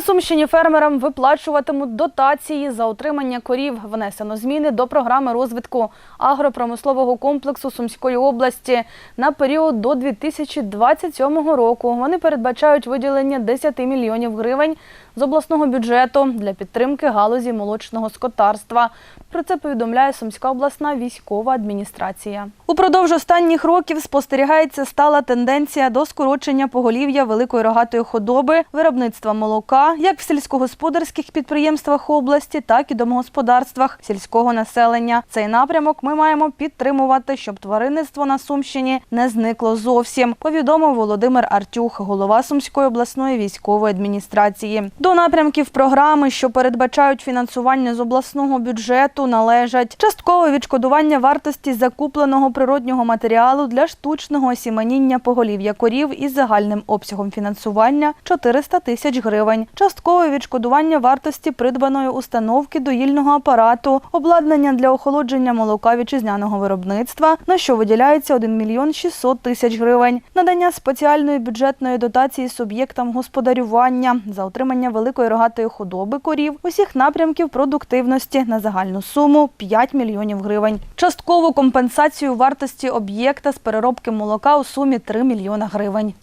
Сумщині фермерам виплачуватимуть дотації за утримання корів. Внесено зміни до програми розвитку агропромислового комплексу Сумської області на період до 2027 року. Вони передбачають виділення 10 мільйонів гривень з обласного бюджету для підтримки галузі молочного скотарства. Про це повідомляє Сумська обласна військова адміністрація. Упродовж останніх років спостерігається стала тенденція до скорочення поголів'я великої рогатої худоби, виробництва молока як в сільськогосподарських підприємствах області, так і домогосподарствах сільського населення. Цей напрямок ми маємо підтримувати, щоб тваринництво на Сумщині не зникло зовсім. Повідомив Володимир Артюх, голова Сумської обласної військової адміністрації. До напрямків програми, що передбачають фінансування з обласного бюджету, належать часткове відшкодування вартості закупленого природнього матеріалу для штучного осіменіння поголів'я корів із загальним обсягом фінансування 400 тисяч гривень, часткове відшкодування вартості придбаної установки доїльного апарату, обладнання для охолодження молока вітчизняного виробництва, на що виділяється 1 мільйон 600 тисяч гривень, надання спеціальної бюджетної дотації суб'єктам господарювання за отримання великої рогатої худоби корів усіх напрямків продуктивності на загальну суму 5 мільйонів гривень. Часткову компенсацію вартості об'єкта з переробки молока у сумі 3 мільйона гривень.